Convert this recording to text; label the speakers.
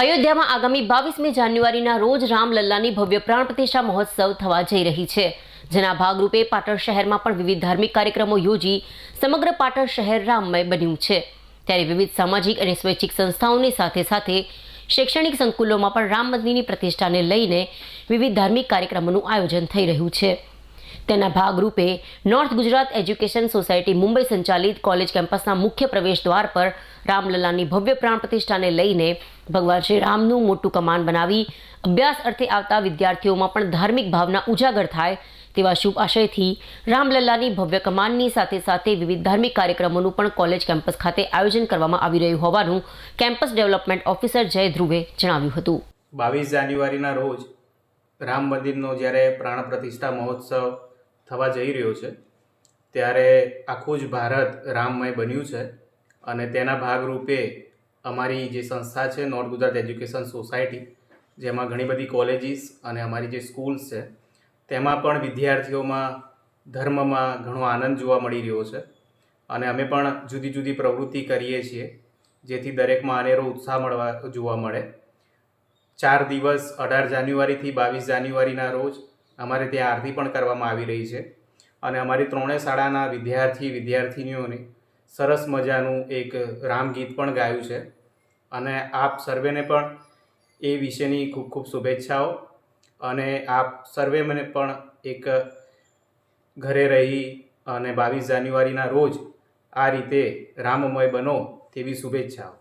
Speaker 1: અયોધ્યામાં આગામી બાવીસમી જાન્યુઆરીના રોજ રામલલ્લાની ભવ્ય પ્રાણ પ્રતિષ્ઠા મહોત્સવ થવા જઈ રહી છે, જેના ભાગરૂપે પાટણ શહેરમાં પણ વિવિધ ધાર્મિક કાર્યક્રમો યોજી સમગ્ર પાટણ શહેર રામમય બન્યું છે. ત્યારે વિવિધ સામાજિક અને સ્વૈચ્છિક સંસ્થાઓની સાથે સાથે શૈક્ષણિક સંકુલોમાં પણ રામ મંદિરની પ્રતિષ્ઠાને લઈને વિવિધ ધાર્મિક કાર્યક્રમોનું આયોજન થઈ રહ્યું છે. તેના ભાગરૂપે north Gujarat education society Mumbai સંચાલિત કોલેજ કેમ્પસના મુખ્ય પ્રવેશ દ્વાર પર રામલલાની ભવ્ય પ્રાણ પ્રતિષ્ઠાને લઈને ભગવાન શ્રી રામનું મોટું કમાન બનાવી અભ્યાસ અર્થે આવતા વિદ્યાર્થીઓમાં પણ ધાર્મિક ભાવના ઉજાગર થાય તેવા શુભ આશયથી રામલલ્લાની ભવ્ય કમાનની સાથે સાથે વિવિધ ધાર્મિક કાર્યક્રમોનું પણ કોલેજ કેમ્પસ ખાતે આયોજન કરવામાં આવી રહ્યું હોવાનું કેમ્પસ ડેવલપમેન્ટ ઓફિસર જય ધ્રુવે જણાવ્યું હતું.
Speaker 2: બાવીસ જાન્યુઆરીના રોજ રામ મંદિરનો જ્યારે પ્રાણ પ્રતિષ્ઠા મહોત્સવ થવા જઈ રહ્યો છે. ત્યારે આખું જ ભારત રામમય બન્યું છે અને તેના ભાગરૂપે અમારી જે સંસ્થા છે નોર્થ ગુજરાત એજ્યુકેશન સોસાયટી, જેમાં ઘણી બધી કોલેજીસ અને અમારી જે સ્કૂલ્સ છે, તેમાં પણ વિદ્યાર્થીઓમાં ધર્મમાં ઘણો આનંદ જોવા મળી રહ્યો છે. અને અમે પણ જુદી જુદી પ્રવૃત્તિ કરીએ છીએ, જેથી દરેકમાં અનેરો ઉત્સાહ મળવા, જોવા મળે. ચાર દિવસ અઢાર જાન્યુઆરીથી બાવીસ જાન્યુઆરીના રોજ અમારે ત્યાં આરતી પણ કરવામાં આવી રહી છે. અને અમારી ત્રણેય શાળાના વિદ્યાર્થી, વિદ્યાર્થિનીઓને સરસ મજાનું એક રામગીત પણ ગાયું છે. અને આપ સર્વેને પણ એ વિશેની ખૂબ ખૂબ શુભેચ્છાઓ. અને આપ સર્વે મને પણ એક ઘરે રહી અને બાવીસ જાન્યુઆરીના રોજ આ રીતે રામમય બનો તેવી શુભેચ્છાઓ.